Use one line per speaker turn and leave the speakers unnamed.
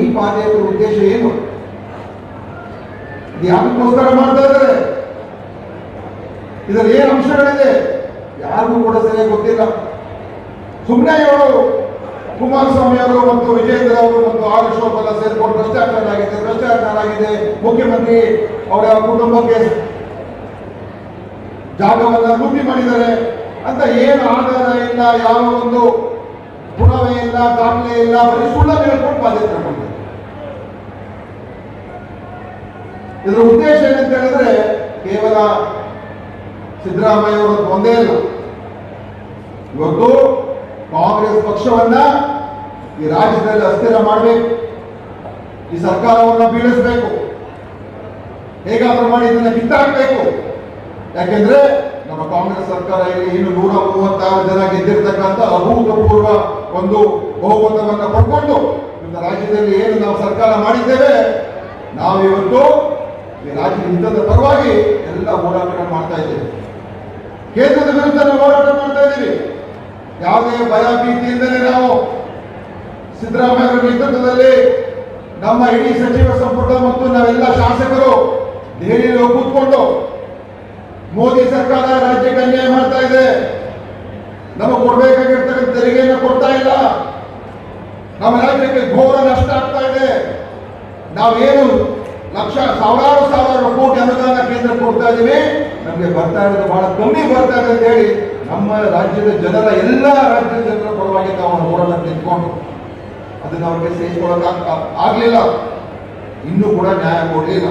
ಈ ಪಾದಯಾತ್ರೆ ಉದ್ದೇಶ ಏನು? ಇದು ಯಾಕಕ್ಕೋಸ್ಕರ ಮಾಡ್ತಾ ಇದ್ದಾರೆ? ಇದರ ಏನು ಅಂಶಗಳಿದೆ? ಯಾರಿಗೂ ಕೂಡ ಸರಿಯಾಗಿ ಗೊತ್ತಿಲ್ಲ. ಸುಮ್ಮನೆ ಇವರು ಕುಮಾರಸ್ವಾಮಿ ಅವರು ಮತ್ತು ವಿಜೇಂದ್ರ ಅವರು ಮತ್ತು ಆರ್ ಅಶೋಕ್ ಎಲ್ಲ ಸೇರ್ಕೊಂಡು ಭ್ರಷ್ಟಾಚಾರ ಆಗಿದೆ ಭ್ರಷ್ಟಾಚಾರ ಆಗಿದೆ ಮುಖ್ಯಮಂತ್ರಿ ಅವರ ಕುಟುಂಬಕ್ಕೆ ಜಾಗವನ್ನ ಲೂಟಿ ಮಾಡಿದ್ದಾರೆ. ಅಂತ ಏನು ಆಧಾರ ಇಲ್ಲ, ಯಾವ ಒಂದು ಪುರಾವೆ ಇಲ್ಲ ದಾಖಲೆ ಇಲ್ಲ, ಬರೀ ಸುಳ್ಳನ್ನು ಹೇಳ್ಕೊಂಡು ಬಾಧ್ಯತೆ ಮಾಡಿದ್ದಾರೆ ಇದರ ಉದ್ದೇಶ ಏನಂತ ಹೇಳಿದ್ರೆ, ಕೇವಲ ಸಿದ್ದರಾಮಯ್ಯ ಅವರ ಒಂದೇ ಇಲ್ಲ ಇವತ್ತು ಕಾಂಗ್ರೆಸ್ ಪಕ್ಷವನ್ನ ಈ ರಾಜ್ಯದಲ್ಲಿ ಅಸ್ಥಿರ ಮಾಡಬೇಕು. ಈ ಸರ್ಕಾರವನ್ನ ಬೀಳಿಸಬೇಕು. ಹೇಗಾದ್ರೂ ಮಾಡಿ ಇದನ್ನ ಕಿತ್ತಾಕ್ಬೇಕು. ಯಾಕೆಂದ್ರೆ ನಮ್ಮ ಕಾಂಗ್ರೆಸ್ ಸರ್ಕಾರ ಇಲ್ಲಿ ಇನ್ನು ನೂರ ಮೂವತ್ತಾರು ಜನ ಗೆದ್ದಿರ್ತಕ್ಕಂಥ ಅಭೂತಪೂರ್ವ ಒಂದು ಬಹುಮತವನ್ನು ಪಡ್ಕೊಂಡು ಇಂಥ ರಾಜ್ಯದಲ್ಲಿ ಏನು ನಾವು ಸರ್ಕಾರ ಮಾಡಿದ್ದೇವೆ, ನಾವು ಇವತ್ತು ಈ ರಾಜ್ಯದ ಹಿತದ ಪರವಾಗಿ ಎಲ್ಲ ಹೋರಾಟ ಮಾಡ್ತಾ ಇದ್ದೇವೆ. ಕೇಂದ್ರದ ವಿರುದ್ಧ ನಾವು ಹೋರಾಟ ಮಾಡ್ತಾ ಇದ್ದೀವಿ. ಯಾವುದೇ ಭಯ ಭೀತಿಯಿಂದಲೇ ನಾವು ಸಿದ್ದರಾಮಯ್ಯ ನೇತೃತ್ವದಲ್ಲಿ ನಮ್ಮ ಇಡೀ ಸಚಿವ ಸಂಪುಟ ಮತ್ತು ನಾವೆಲ್ಲ ಶಾಸಕರು ದೆಹಲಿಯಲ್ಲಿ ಕೂತ್ಕೊಂಡು ಮೋದಿ ಸರ್ಕಾರ ರಾಜ್ಯಕ್ಕೆ ಅನ್ಯಾಯ ಮಾಡ್ತಾ ಇದೆ. ನಮಗೆ ಕೊಡ್ಬೇಕಾಗಿರ್ತಕ್ಕಂಥ ತೆರಿಗೆಯನ್ನು ಕೊಡ್ತಾ ಇಲ್ಲ. ನಮ್ಮ ರಾಜ್ಯಕ್ಕೆ ಘೋರ ನಷ್ಟ ಆಗ್ತಾ ಇದೆ. ನಾವೇನು ಲಕ್ಷ ಸಾವಿರಾರು ಸಾವಿರ ಕೋಟಿ ಅನುದಾನ ಕೇಂದ್ರ ಕೊಡ್ತಾ ಇದ್ದೀವಿ. ನಮಗೆ ಬರ್ತಾ ಇರೋದು ಬಹಳ ಕಮ್ಮಿ ಬರ್ತಾ ಇದೆ ಅಂತ ಹೇಳಿ ನಮ್ಮ ರಾಜ್ಯದ ಜನರ ಎಲ್ಲ ರಾಜ್ಯದ ಜನರ ಪರವಾಗಿ ನಾವು ಹೋರಾಟ ನಿಂತ್ಕೊಂಡು ಅದನ್ನ ಅವ್ರಿಗೆ ಸೇರಿಸ್ಕೊಳ್ಳೋಕೆ ಆಗಲಿಲ್ಲ. ಇನ್ನೂ ಕೂಡ ನ್ಯಾಯ ಕೊಡಲಿಲ್ಲ.